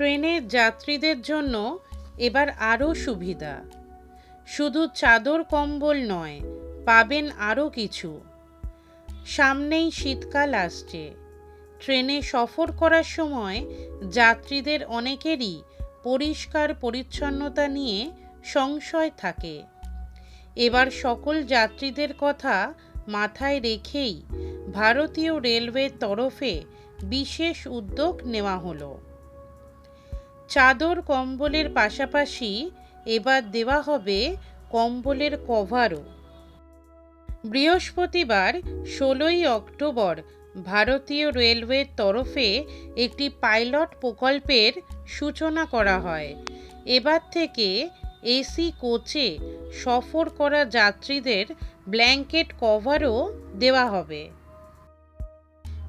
ট্রেনের যাত্রীদের জন্য এবার আরও সুবিধা। শুধু চাদর কম্বল নয়, পাবেন আরও কিছু। সামনেই শীতকাল আসছে। ট্রেনে সফর করার সময় যাত্রীদের অনেকেরই পরিষ্কার পরিচ্ছন্নতা নিয়ে সংশয় থাকে। এবার সকল যাত্রীদের কথা মাথায় রেখেই ভারতীয় রেলওয়ের তরফে বিশেষ উদ্যোগ নেওয়া হলো। চাদর কম্বলের পাশাপাশি এবার দেওয়া হবে কম্বলের কভারও। বৃহস্পতিবার, ষোলোই অক্টোবর, ভারতীয় রেলওয়ের তরফে একটি পাইলট প্রকল্পের সূচনা করা হয়। এবার থেকে এসি কোচে সফর করা যাত্রীদের ব্ল্যাঙ্কেট কভারও দেওয়া হবে।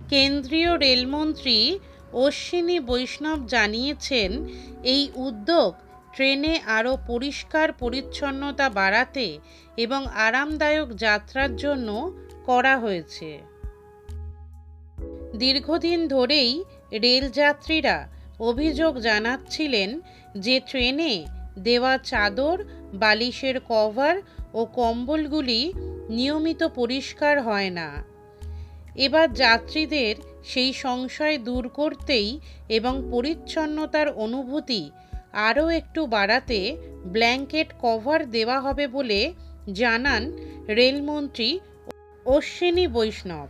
কেন্দ্রীয় রেলমন্ত্রী অশ্বিনী বৈষ্ণব জানিয়েছেন, এই উদ্যোগ ট্রেনে আরও পরিষ্কার পরিচ্ছন্নতা বাড়াতে এবং আরামদায়ক যাত্রার জন্য করা হয়েছে। দীর্ঘদিন ধরেই রেলযাত্রীরা অভিযোগ জানাচ্ছিলেন যে ট্রেনে দেওয়া চাদর, বালিশের কভার ও কম্বলগুলি নিয়মিত পরিষ্কার হয় না। এবার যাত্রীদের সেই সংশয় দূর করতেই এবং পরিচ্ছন্নতার অনুভূতি আরও একটু বাড়াতে ব্ল্যাঙ্কেট কভার দেওয়া হবে বলে জানান রেলমন্ত্রী অশ্বিনী বৈষ্ণব।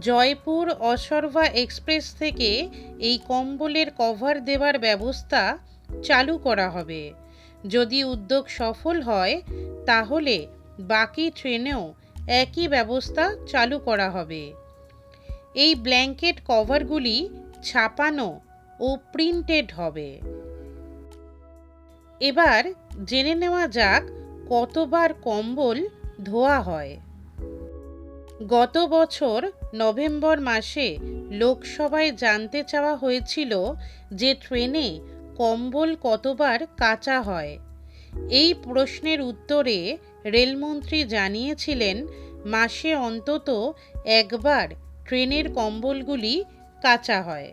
জয়পুর অসর্ভা এক্সপ্রেস থেকে এই কম্বলের কভার দেওয়ার ব্যবস্থা চালু করা হবে। যদি উদ্যোগ সফল হয়, তাহলে বাকি ট্রেনেও একই ব্যবস্থা চালু করা হবে। এই ব্ল্যাঙ্কেট কভারগুলি ছাপানো ও প্রিন্টেড হবে। এবার জেনে নেওয়া যাক কতবার কম্বল ধোয়া হয়। গত বছর নভেম্বর মাসে লোকসভায় জানতে চাওয়া হয়েছিল যে ট্রেনে কম্বল কতবার কাচা হয়। এই প্রশ্নের উত্তরে রেলমন্ত্রী জানিয়েছিলেন মাসে অন্তত একবার ট্রেনের কম্বলগুলি কাচা হয়।